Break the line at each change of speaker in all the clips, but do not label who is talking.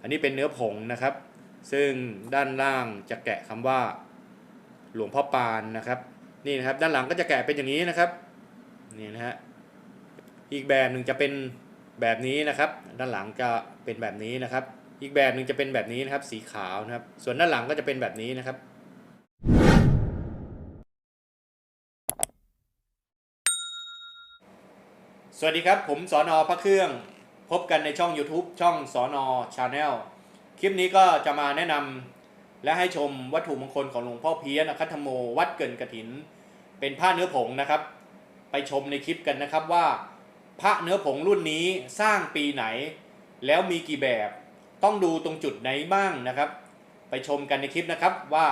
อันนี้เป็นเนื้อผงนะครับ ซึ่งด้านล่างจะแกะคำว่าหลวงพ่อปานนะครับ นี่นะครับด้านหลังก็จะแกะเป็นอย่างนี้นะครับนี่นะฮะอีกแบบหนึ่งจะเป็นแบบนี้นะครับ ด้านหลังจะเป็นแบบนี้นะครับ อีกแบบหนึ่งจะเป็นแบบนี้นะครับ สีขาวนะครับ ส่วนด้านหลังก็จะเป็นแบบนี้นะครับสวัสดีครับ ผมสอนอพระเครื่อง พบกันในช่อง YouTube ช่องสอนอชาแนลคลิปนี้ก็จะมาแนะนำและให้ชมวัตถุมงคลของหลวงพ่อเพี้ยนอคัตธโม วัดเกินกระถิน เป็นผ้าเนื้อผงนะครับ ไปชมในคลิปกันนะครับว่า พระเนื้อผงรุ่นนี้สร้างปีไหน แล้วมีกี่แบบต้องดูตรงจุดไหนบ้างนะครับ ไปชมกันในคลิปนะครับว่า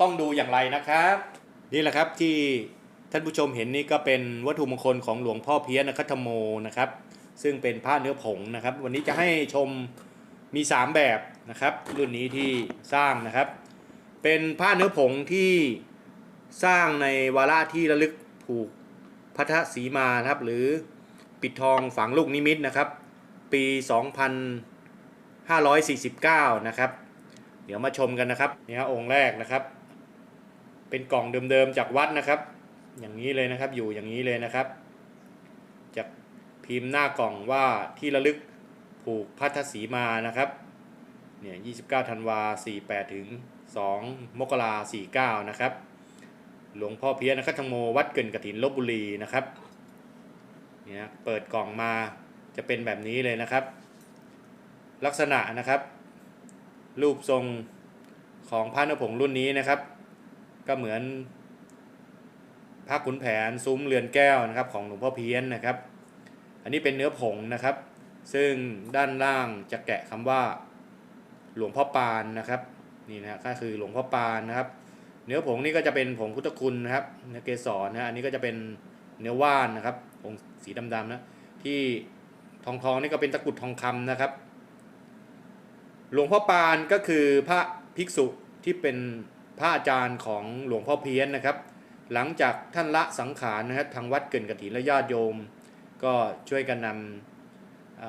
ต้องดูอย่างไรนะครับ นี่แหละครับที่ท่านผู้ชมเห็นนี่ก็เป็นวัตถุมงคลของหลวงพ่อเพี้ยนอคัตธโมนะครับ ซึ่งเป็นผ้าเนื้อผงนะครับ วันนี้จะให้ชมมี 3 แบบนะครับ รุ่นนี้ที่สร้างนะครับ เป็นผ้าเนื้อผงที่สร้างในวาระที่ระลึกผูกพัทธสีมานะครับ หรือปิดทองฝังลูกนิมิตนะครับ ปี 2549 นะครับ เดี๋ยวมาชมกันนะครับนี่ฮะองค์แรกนะครับ เป็นกล่องเดิมๆจากวัดนะครับ อย่างนี้เลยนะครับอยู่อย่างนี้เลยนะครับจาก พิมพ์หน้ากล่องว่าที่ระลึกผูกพัทธสีมานะครับเนี่ย29ธันวา48ถึง2มกรา49นะครับ หลวงพ่อเพียนะครับทงโมวัดเกินกระถินลบบุรีนะครับเนี่ยเปิดกล่องมาจะเป็นแบบนี้เลยนะครับ ลักษณะนะครับ รูปทรงของพระนผงรุ่นนี้นะครับ ก็เหมือนพระขุนแผนซุ้มเรือนแก้วนะครับ ของหลวงพ่อเพี้ยนนะครับ อันนี้เป็นเนื้อผงนะครับ ซึ่งด้านล่างจะแกะคำว่า หลวงพ่อปานนะครับนี่นะก็คือหลวงพ่อปานนะครับ เนื้อผงนี่ก็จะเป็นผงพุทธคุณนะครับเนื้อเกสรนะอันนี้ก็จะเป็นเนื้อว่านนะครับผงสีดำๆนะที่ทองทองนี่ก็เป็นตะกุดทองคำนะครับ หลวงพ่อปานก็คือพระภิกษุที่เป็นพระอาจารย์ของหลวงพ่อเพี้ยนนะครับ หลังจากท่านละสังขารนะครับทางวัดเกินกฐินและญาติโยม ก็ช่วยกันน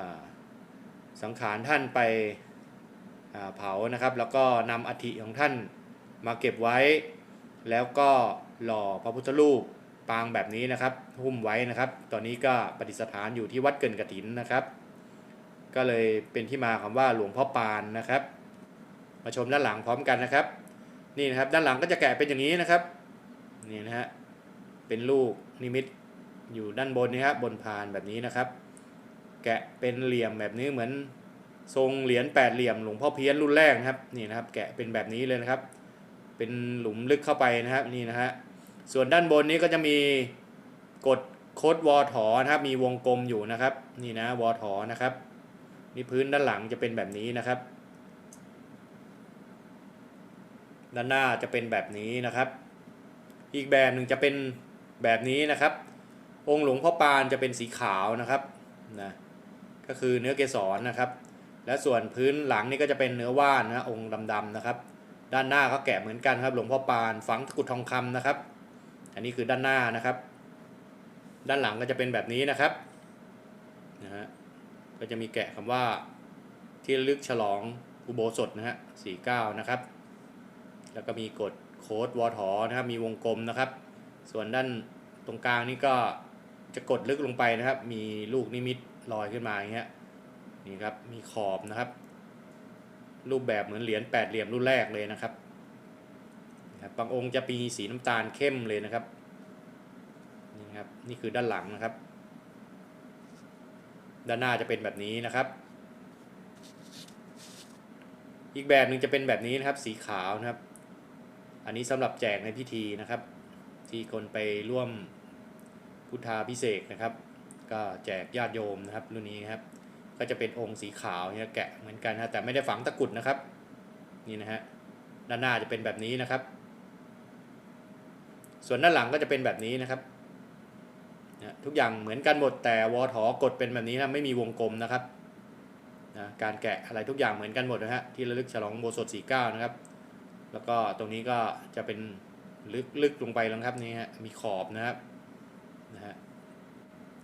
ำสังขารท่านไปเผานะครับ แล้วก็นำอัฐิของท่านมาเก็บไว้ แล้วก็หล่อพระพุทธรูปปางแบบนี้นะครับหุ้มไว้นะครับ ตอนนี้ก็ประดิษฐานอยู่ที่วัดเกินกฐินนะครับ ก็เลยเป็นที่มาคำว่าหลวงพ่อปานนะครับ มาชมด้านหลังพร้อมกันนะครับ นี่นะครับด้านหลังก็จะแกะเป็นอย่างนี้นะครับนี่นะฮะเป็นลูกนิมิต อยู่ด้านบนนี่ครับบนพานแบบนี้นะครับ แกะเป็นเหลี่ยมแบบนี้เหมือนทรงเหรียญแปดเหลี่ยมหลวงพ่อเพี้ยนรุ่นแรกครับนี่นะครับแกะเป็นแบบนี้เลยนะครับ เป็นหลุมลึกเข้าไปนะครับนี่นะฮะส่วนด้านบนนี้ก็จะมีกดโคดวอถอนะครับ มีวงกลมอยู่นะครับ นี่นะวอถอนะครับนี่พื้นด้านหลังจะเป็นแบบนี้นะครับ ด้านหน้าจะเป็นแบบนี้นะครับ อีกแบบหนึ่งจะเป็นแบบนี้นะครับ องค์หลวงพ่อปานจะเป็นสีขาวนะครับนะก็คือเนื้อเกสรนะครับ และส่วนพื้นหลังนี่ก็จะเป็นเนื้อว่านนะองค์ดำๆนะครับ ด้านหน้าก็แกะเหมือนกันครับ หลวงพ่อปานฝังตะกุดทองคำนะครับ อันนี้คือด้านหน้านะครับ ด้านหลังก็จะเป็นแบบนี้นะครับนะฮะก็จะมีแกะคำว่าที่ลึกฉลองอุโบสถนะฮะสี่เก้านะครับ แล้วก็มีกดโค้ดวอถอนะครับ มีวงกลมนะครับ ส่วนด้านตรงกลางนี่ก็ จะกดลึกลงไปนะครับ มีลูกนิมิตลอยขึ้นมาอย่างเงี้ยนี่ครับมีขอบนะครับ รูปแบบเหมือนเหรียญแปดเหลี่ยมรุ่นแรกเลยนะครับบบางองค์จะมีสีน้ำตาลเข้มเลยนะครับนี่ครับนี่คือด้านหลังนะครับ ด้านหน้าจะเป็นแบบนี้นะครับ อีกแบบหนึ่งจะเป็นแบบนี้นะครับ สีขาวนะครับ อันนี้สำหรับแจกในพิธีนะครับ ที่คนไปร่วม พุทธาพิเศษนะครับ ก็แจกญาติโยมนะครับรุ่นนี้นะครับ ก็จะเป็นองค์สีขาวเนี่ยแกะเหมือนกันนะแต่ไม่ได้ฝังตะกุดนะครับ นี่นะฮะด้านหน้าจะเป็นแบบนี้นะครับ ส่วนด้านหลังก็จะเป็นแบบนี้นะครับนะทุกอย่างเหมือนกันหมดแต่วอถอกดเป็นแบบนี้นะไม่มีวงกลมนะครับนะการแกะอะไรทุกอย่างเหมือนกันหมดนะฮะที่ระลึกฉลองโบสถสี่เก้านะครับ แล้วก็ตรงนี้ก็จะเป็นลึกลึกลงไปแล้วครับนี่ฮะมีขอบนะครับ นะฮะ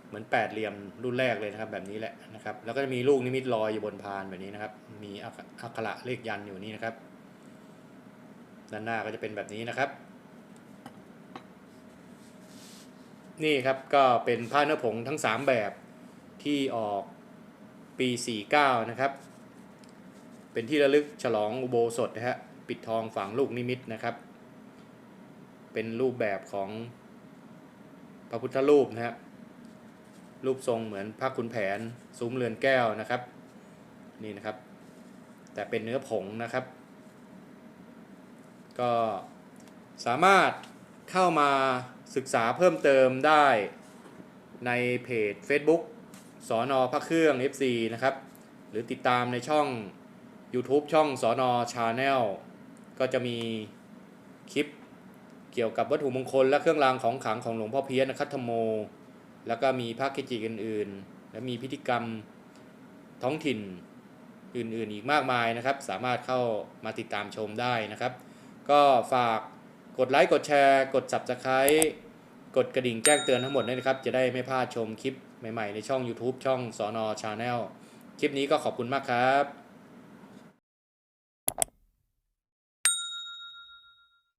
เหมือนแปดเหลี่ยมรุ่นแรกเลยนะครับ แบบนี้แหละนะครับ แล้วก็จะมีลูกนิมิตลอยอยู่บนพานแบบนี้นะครับ มีอักขระเลขยันอยู่นี่นะครับ ด้านหน้าก็จะเป็นแบบนี้นะครับ นี่ครับก็เป็นผ้าเนื้อผงทั้ง 3 แบบที่ออกปี 49 นะครับ เป็นที่ระลึกฉลองอุโบสถนะฮะปิดทองฝังลูกนิมิตนะครับ เป็นรูปแบบของ ระพุทธรูปนะฮะรูปทรงเหมือนพระขุนแผนซุ้มเรือนแก้วนะครับ นี่นะครับ แต่เป็นเนื้อผงนะครับ ก็สามารถเข้ามาศึกษาเพิ่มเติมได้ในเพจ Facebook สอนอพระเครื่อง FC นะครับ หรือติดตามในช่อง YouTube ช่องสอนอชาแนลก็จะมีคลิป เกี่ยวกับวัตถุมงคลและเครื่องรางของขลังของหลวงพ่อเพี้ยนนะครับธรรมโม แล้วก็มีพระเกจิอื่น ๆ และมีพิธีกรรมท้องถิ่นอื่น ๆ อีกมากมายนะครับ สามารถเข้ามาติดตามชมได้นะครับ ก็ฝากกดไลค์กดแชร์ กด Subscribe กดกระดิ่งแจ้งเตือนทั้งหมดด้วยนะครับ จะได้ไม่พลาดชมคลิปใหม่ ๆ ในช่อง YouTube ช่องสอนอชาแนลคลิปนี้ก็ขอบคุณมากครับ